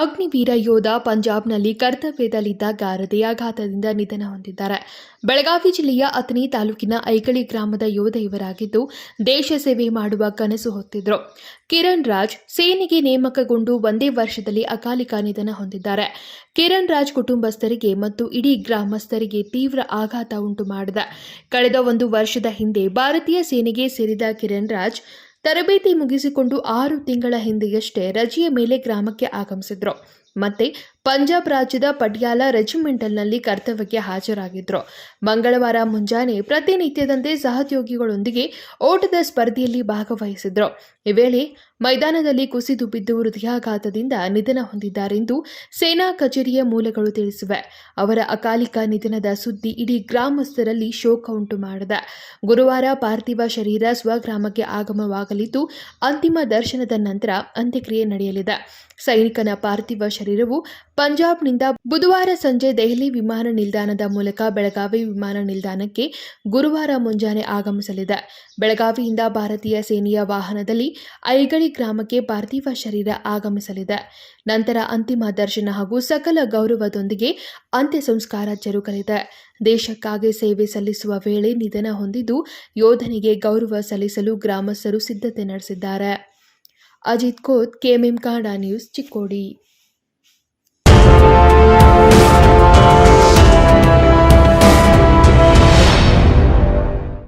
ಅಗ್ನಿವೀರ ಯೋಧ ಪಂಜಾಬ್ನಲ್ಲಿ ಕರ್ತವ್ಯದಲ್ಲಿದ್ದಾಗ ಹೃದಯಾಘಾತದಿಂದ ನಿಧನ ಹೊಂದಿದ್ದಾರೆ. ಬೆಳಗಾವಿ ಜಿಲ್ಲೆಯ ಅಥಣಿ ತಾಲೂಕಿನ ಐಕಳಿ ಗ್ರಾಮದ ಯೋಧ ಇವರಾಗಿದ್ದು, ದೇಶ ಸೇವೆ ಮಾಡುವ ಕನಸು ಹೊತ್ತಿದ್ರು. ಕಿರಣ್ ರಾಜ್ ಸೇನೆಗೆ ನೇಮಕಗೊಂಡು ಒಂದೇ ವರ್ಷದಲ್ಲಿ ಅಕಾಲಿಕ ನಿಧನ ಹೊಂದಿದ್ದಾರೆ. ಕಿರಣ್ ರಾಜ್ ಕುಟುಂಬಸ್ಥರಿಗೆ ಮತ್ತು ಇಡೀ ಗ್ರಾಮಸ್ಥರಿಗೆ ತೀವ್ರ ಆಘಾತ ಉಂಟು ಮಾಡಿದೆ ಕಳೆದ ಒಂದು ವರ್ಷದ ಹಿಂದೆ ಭಾರತೀಯ ಸೇನೆಗೆ ಸೇರಿದ ಕಿರಣ್ ರಾಜ್ ತರಬೇತಿ ಮುಗಿಸಿಕೊಂಡು ಆರು ತಿಂಗಳ ಹಿಂದೆಯಷ್ಟೇ ರಜೆಯ ಮೇಲೆ ಗ್ರಾಮಕ್ಕೆ ಆಗಮಿಸಿದ್ರು. ಮತ್ತೆ ಪಂಜಾಬ್ ರಾಜ್ಯದ ಪಟಿಯಾಲ ರೆಜಿಮೆಂಟಲ್ನಲ್ಲಿ ಕರ್ತವ್ಯಕ್ಕೆ ಹಾಜರಾಗಿದ್ದರು ಮಂಗಳವಾರ ಮುಂಜಾನೆ ಪ್ರತಿನಿತ್ಯದಂತೆ ಸಹೋದ್ಯೋಗಿಗಳೊಂದಿಗೆ ಓಟದ ಸ್ಪರ್ಧೆಯಲ್ಲಿ ಭಾಗವಹಿಸಿದ್ರು. ಈ ವೇಳೆ ಮೈದಾನದಲ್ಲಿ ಕುಸಿದು ಬಿದ್ದು ಹೃದಯಾಘಾತದಿಂದ ನಿಧನ ಹೊಂದಿದ್ದಾರೆಂದು ಸೇನಾ ಕಚೇರಿಯ ಮೂಲಗಳು ತಿಳಿಸಿವೆ. ಅವರ ಅಕಾಲಿಕ ನಿಧನದ ಸುದ್ದಿ ಇಡೀ ಗ್ರಾಮಸ್ಥರಲ್ಲಿ ಶೋಕ ಉಂಟು ಮಾಡಿದೆ. ಗುರುವಾರ ಪಾರ್ಥಿವ ಶರೀರ ಸ್ವಗ್ರಾಮಕ್ಕೆ ಆಗಮವಾಗಲಿದ್ದು, ಅಂತಿಮ ದರ್ಶನದ ನಂತರ ಅಂತ್ಯಕ್ರಿಯೆ ನಡೆಯಲಿದೆ. ಸೈನಿಕನ ಪಾರ್ಥಿವ ಶರೀರವು ಪಂಜಾಬ್ನಿಂದ ಬುಧವಾರ ಸಂಜೆ ದೆಹಲಿ ವಿಮಾನ ನಿಲ್ದಾಣದ ಮೂಲಕ ಬೆಳಗಾವಿ ವಿಮಾನ ನಿಲ್ದಾಣಕ್ಕೆ ಗುರುವಾರ ಮುಂಜಾನೆ ಆಗಮಿಸಲಿದೆ. ಬೆಳಗಾವಿಯಿಂದ ಭಾರತೀಯ ಸೇನೆಯ ವಾಹನದಲ್ಲಿ ಐಗಳಿ ಗ್ರಾಮಕ್ಕೆ ಪಾರ್ಥಿವ ಶರೀರ ಆಗಮಿಸಲಿದೆ. ನಂತರ ಅಂತಿಮ ದರ್ಶನ ಹಾಗೂ ಸಕಲ ಗೌರವದೊಂದಿಗೆ ಅಂತ್ಯ ಸಂಸ್ಕಾರ ಜರುಗಲಿದೆ. ದೇಶಕ್ಕಾಗಿ ಸೇವೆ ಸಲ್ಲಿಸುವ ವೇಳೆ ನಿಧನ ಹೊಂದಿದ್ದು ಯೋಧನಿಗೆ ಗೌರವ ಸಲ್ಲಿಸಲು ಗ್ರಾಮಸ್ಥರು ಸಿದ್ಧತೆ ನಡೆಸಿದ್ದಾರೆ. ಅಜಿತ್ ಕೋತ್ ಕೆಎಂಎಂ ಕಾಡಾ ನ್ಯೂಸ್ ಚಿಕ್ಕೋಡಿ.